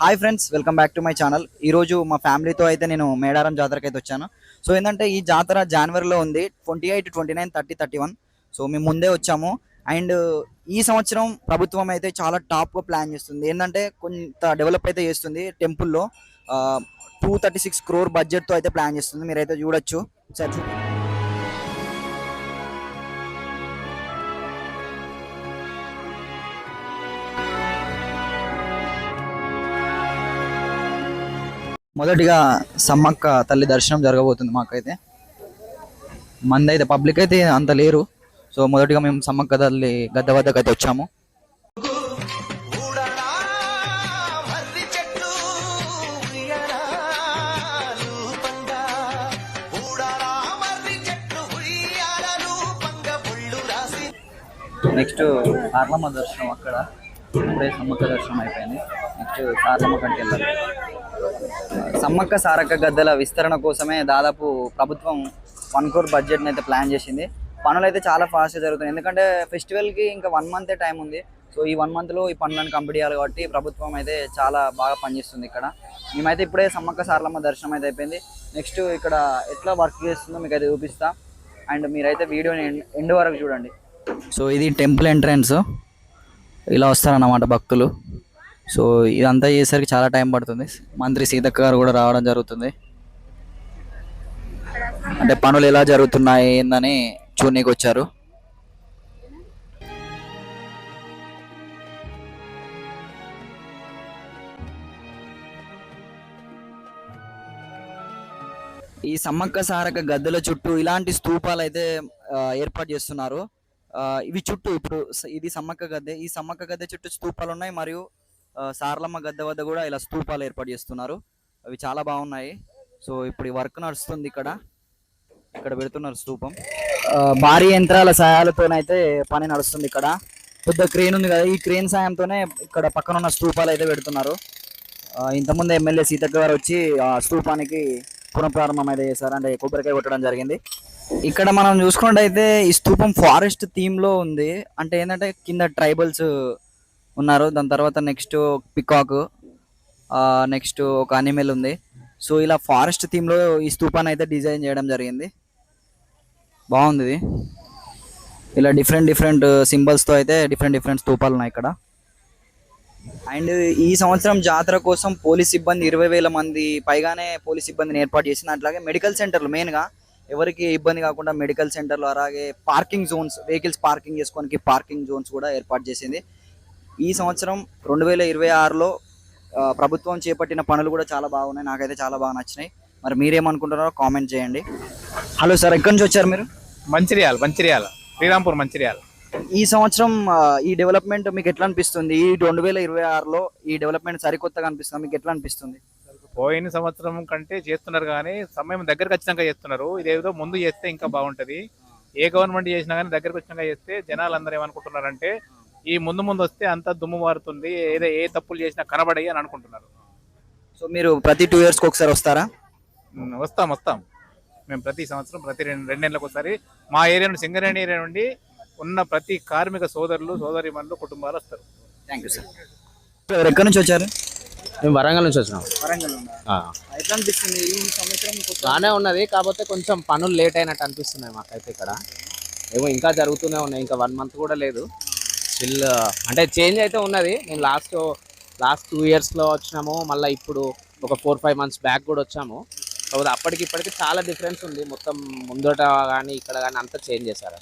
Hi friends welcome back to my channel. ఈరోజు మా ఫ్యామిలీతో అయితే నేను మేడారం జాతరకి అయితే వచ్చాను. సో ఏంటంటే ఈ జాతర జనవరిలో ఉంది twenty eight twenty nine thirty thirty one. So మేము ముందే వచ్చాము. అండ్ ఈ సంవత్సరం ప్రభుత్వం అయితే చాలా టాప్గా ప్లాన్ చేస్తుంది. ఏంటంటే కొంత డెవలప్ అయితే చేస్తుంది టెంపుల్లో. టూ థర్టీ సిక్స్ క్రోర్ బడ్జెట్తో అయితే ప్లాన్ చేస్తుంది. మీరైతే చూడొచ్చు. ఒకసారి మొదటిగా సమ్మక్క తల్లి దర్శనం జరగబోతుంది మాకైతే. మంది అయితే పబ్లిక్ అయితే అంత లేరు. సో మొదటిగా మేము సమ్మక్క తల్లి గద్ద వద్దకు అయితే వచ్చాము. నెక్స్ట్ కార్లమ్మ దర్శనం అక్కడ. ఇప్పుడే సమ్మక్క దర్శనం అయిపోయింది. నెక్స్ట్ కార్లమ్మ కంటికి వెళ్ళాలి సమ్మక్క సారక్క గద్దెల విస్తరణ కోసమే దాదాపు ప్రభుత్వం వన్ క్రోర్ బడ్జెట్ని అయితే ప్లాన్ చేసింది. పనులు అయితే చాలా ఫాస్ట్గా జరుగుతున్నాయి. ఎందుకంటే ఫెస్టివల్కి ఇంకా వన్ మంతే టైం ఉంది. సో ఈ వన్ మంత్లో ఈ పనులను కంప్లీట్ చేయాలి కాబట్టి ప్రభుత్వం అయితే చాలా బాగా పనిచేస్తుంది ఇక్కడ. మేమైతే ఇప్పుడే సమ్మక్క సారలమ్మ దర్శనం అయితే అయిపోయింది. నెక్స్ట్ ఇక్కడ ఎట్లా వర్క్ చేస్తుందో మీకు అయితే చూపిస్తా. అండ్ మీరైతే వీడియోని ఎండ్ వరకు చూడండి. సో ఇది టెంపుల్ ఎంట్రన్స్. ఇలా వస్తారన్నమాట భక్తులు. సో ఇదంతా చేసేసరికి చాలా టైం పడుతుంది. మంత్రి సీతక్క గారు కూడా రావడం జరుగుతుంది. అంటే పనులు ఎలా జరుగుతున్నాయి ఏందని చూడనీకి వచ్చారు. ఈ సమ్మక్క సారక గద్దెల చుట్టూ ఇలాంటి స్తూపాలు అయితే ఏర్పాటు చేస్తున్నారు. ఇవి చుట్టూ ఇప్పుడు ఇది సమ్మక్క గద్దె. ఈ సమ్మక్క గద్దె చుట్టూ స్తూపాలు ఉన్నాయి మరియు సారలమ్మ గద్దె వద్ద కూడా ఇలా స్తూపాలు ఏర్పాటు చేస్తున్నారు. అవి చాలా బాగున్నాయి. సో ఇప్పుడు ఈ వర్క్ నడుస్తుంది ఇక్కడ. ఇక్కడ పెడుతున్నారు స్తూపం భారీ యంత్రాల సహాయాలతోనైతే పని నడుస్తుంది ఇక్కడ. పెద్ద క్రేన్ ఉంది కదా ఈ క్రేన్ సాయంతోనే ఇక్కడ పక్కన ఉన్న స్తూపాలు అయితే పెడుతున్నారు. ఇంతకుముందు ఎమ్మెల్యే సీతక్క గారు వచ్చి ఆ స్తూపానికి పునఃప్రారంభం అయితే చేశారు. అంటే కొబ్బరికాయ కొట్టడం జరిగింది. ఇక్కడ మనం చూసుకున్నట్టయితే ఈ స్తూపం ఫారెస్ట్ థీమ్లో ఉంది. అంటే ఏంటంటే కింద ట్రైబల్స్ ఉన్నారు. దాని తర్వాత నెక్స్ట్ పికాక్ నెక్స్ట్ ఒక అనిమల్ ఉంది. సో ఇలా ఫారెస్ట్ థీమ్లో ఈ స్థూపాన్ని అయితే డిజైన్ చేయడం జరిగింది. బాగుంది ఇది. ఇలా డిఫరెంట్ డిఫరెంట్ సింబల్స్తో అయితే డిఫరెంట్ డిఫరెంట్ స్థూపాలు ఉన్నాయి ఇక్కడ. అండ్ ఈ సంవత్సరం జాతర కోసం పోలీస్ సిబ్బంది ఇరవై వేల మంది పైగానే పోలీస్ సిబ్బందిని ఏర్పాటు చేసింది. అట్లాగే మెడికల్ సెంటర్లు మెయిన్గా ఎవరికి ఇబ్బంది కాకుండా మెడికల్ సెంటర్లు అలాగే పార్కింగ్ జోన్స్ వెహికల్స్ పార్కింగ్ చేసుకోవడానికి పార్కింగ్ జోన్స్ కూడా ఏర్పాటు చేసింది. ఈ సంవత్సరం రెండు వేల ఇరవై ఆరులో ప్రభుత్వం చేపట్టిన పనులు కూడా చాలా బాగున్నాయి. నాకైతే చాలా బాగా నచ్చినాయి. మరి మీరేమనుకుంటున్నారో కామెంట్ చేయండి. హలో సార్ ఎక్కడి నుంచి వచ్చారు మీరు? మంచిర్యాల మంచిర్యాల శ్రీరాంపూర్ మంచిర్యాల. ఈ సంవత్సరం ఈ డెవలప్మెంట్ మీకు ఎట్లా అనిపిస్తుంది? ఈ రెండు వేల ఇరవై ఆరులో ఈ డెవలప్మెంట్ సరికొత్తగా అనిపిస్తుంది? మీకు ఎట్లా అనిపిస్తుంది? పోయిన సంవత్సరం కంటే చేస్తున్నారు కానీ సమయం దగ్గరకు వచ్చినాక చేస్తున్నారు. ఇదేదో ముందు చేస్తే ఇంకా బాగుంటది. ఏ గవర్నమెంట్ చేసినా కానీ దగ్గరకు వచ్చినాక చేస్తే జనాలు అందరూ ఏమనుకుంటున్నారంటే ఈ ముందు ముందు వస్తే అంతా దుమ్ము మారుతుంది. ఏదో ఏ తప్పులు చేసినా కనబడయి అని అనుకుంటున్నారు. సో మీరు ప్రతి టూ ఇయర్స్కి ఒకసారి వస్తారా? ఉమ్, వస్తాం వస్తాం. మేము ప్రతి సంవత్సరం ప్రతి రెండు రెండేళ్ళకి ఒకసారి మా ఏరియా నుండి సింగరేణి ఏరియా నుండి ఉన్న ప్రతి కార్మిక సోదరులు సోదరిమణులు కుటుంబాలు వస్తారు. థ్యాంక్ యూ సార్ ఎక్కడి నుంచి వచ్చారు? మేము వరంగల్ నుంచి వచ్చినాం. వరంగల్ ఆ. ఎట్లా అనిపిస్తుంది ఈ సంవత్సరం కొత్త- బాగానే ఉన్నది కాకపోతే కొంచెం పనులు లేట్ అయినట్టు అనిపిస్తున్నాయి మాకైతే ఇక్కడ. ఏమో ఇంకా జరుగుతూనే ఉన్నాయి ఇంకా వన్ మంత్ కూడా లేదు. స్టిల్ uh, అంటే చేంజ్ అయితే ఉన్నది. నేను లాస్ట్ లాస్ట్ టూ ఇయర్స్లో వచ్చినాము. మళ్ళీ ఇప్పుడు ఒక ఫోర్ ఫైవ్ మంత్స్ బ్యాక్ కూడా వచ్చాము. కాకపోతే అప్పటికి ఇప్పటికి చాలా డిఫరెన్స్ ఉంది. మొత్తం ముందట కానీ ఇక్కడ కానీ అంతా చేంజ్ చేశారు.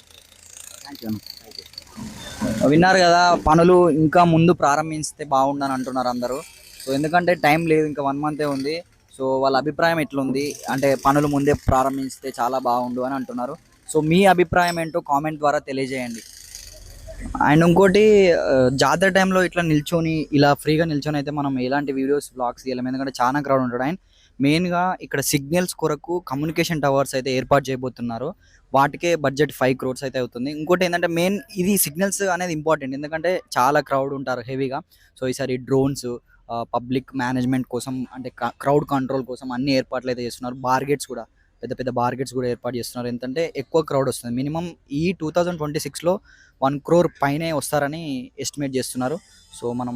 థ్యాంక్ యూ విన్నారు కదా పనులు ఇంకా ముందు ప్రారంభిస్తే బాగుండని అంటున్నారు అందరూ. సో ఎందుకంటే టైం లేదు ఇంకా వన్ మంతే ఉంది. సో వాళ్ళ అభిప్రాయం ఎట్లుంది? అంటే పనులు ముందే ప్రారంభిస్తే చాలా బాగుండు అని అంటున్నారు. సో మీ అభిప్రాయం ఏంటో కామెంట్ ద్వారా తెలియజేయండి. అండ్ ఇంకోటి జాతర టైంలో ఇట్లా నిల్చొని ఇలా ఫ్రీగా నిల్చొని అయితే మనం ఎలాంటి వీడియోస్ బ్లాగ్స్ తీయలేము ఎందుకంటే చాలా క్రౌడ్ ఉంటాడు అండ్ మెయిన్గా ఇక్కడ సిగ్నల్స్ కొరకు కమ్యూనికేషన్ టవర్స్ అయితే ఏర్పాటు చేయబోతున్నారు. వాటికే బడ్జెట్ ఫైవ్ క్రోర్స్ అయితే అవుతుంది. ఇంకోటి ఏంటంటే మెయిన్ ఇది సిగ్నల్స్ అనేది ఇంపార్టెంట్. ఎందుకంటే చాలా క్రౌడ్ ఉంటారు హెవీగా. సో ఈసారి డ్రోన్స్ పబ్లిక్ మేనేజ్మెంట్ కోసం అంటే క్రౌడ్ కంట్రోల్ కోసం అన్ని ఏర్పాట్లు అయితే చేస్తున్నారు. బార్గెట్స్ కూడా. పెద్ద పెద్ద బార్గెట్స్ కూడా ఏర్పాటు చేస్తున్నారు. ఏంటంటే ఎక్కువ క్రౌడ్ వస్తుంది. మినిమం ఈ టూ థౌజండ్ ట్వంటీ సిక్స్లో వన్ క్రోర్ పైనే వస్తారని ఎస్టిమేట్ చేస్తున్నారు. సో మనం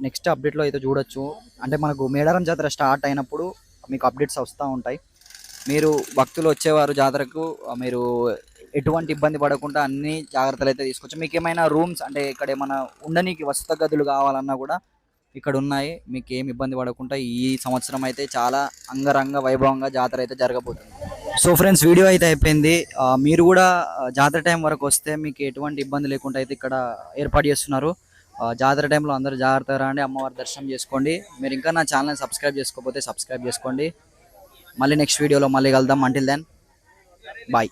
నెక్స్ట్ అప్డేట్లో అయితే చూడొచ్చు. అంటే మనకు మేడారం జాతర స్టార్ట్ అయినప్పుడు మీకు అప్డేట్స్ వస్తూ ఉంటాయి. మీరు భక్తులు వచ్చేవారు జాతరకు మీరు ఎటువంటి ఇబ్బంది పడకుండా అన్ని జాగ్రత్తలు అయితే తీసుకోవచ్చు మీకు ఏమైనా రూమ్స్ అంటే ఇక్కడ ఏమైనా ఉండనీకి వసత గదులు కావాలన్నా కూడా ఇక్కడ ఉన్నాయి మీకు ఏమి ఇబ్బంది పడకుండా ఈ సంవత్సరం అయితే చాలా అంగరంగ వైభవంగా జాతర అయితే జరగబోతుంది. సో ఫ్రెండ్స్ వీడియో అయితే అయిపోయింది. మీరు కూడా జాతర టైం వరకు వస్తే మీకు ఎటువంటి ఇబ్బంది లేకుండా అయితే ఇక్కడ ఏర్పాటు చేస్తున్నారు. జాతర టైంలో అందరూ జాగ్రత్తగా రండి అమ్మవారి దర్శనం చేసుకోండి. మీరు ఇంకా నా ఛానల్ని సబ్స్క్రైబ్ చేసుకోకపోతే సబ్స్క్రైబ్ చేసుకోండి. మళ్ళీ నెక్స్ట్ వీడియోలో మళ్ళీ కలుద్దాం. Until then bye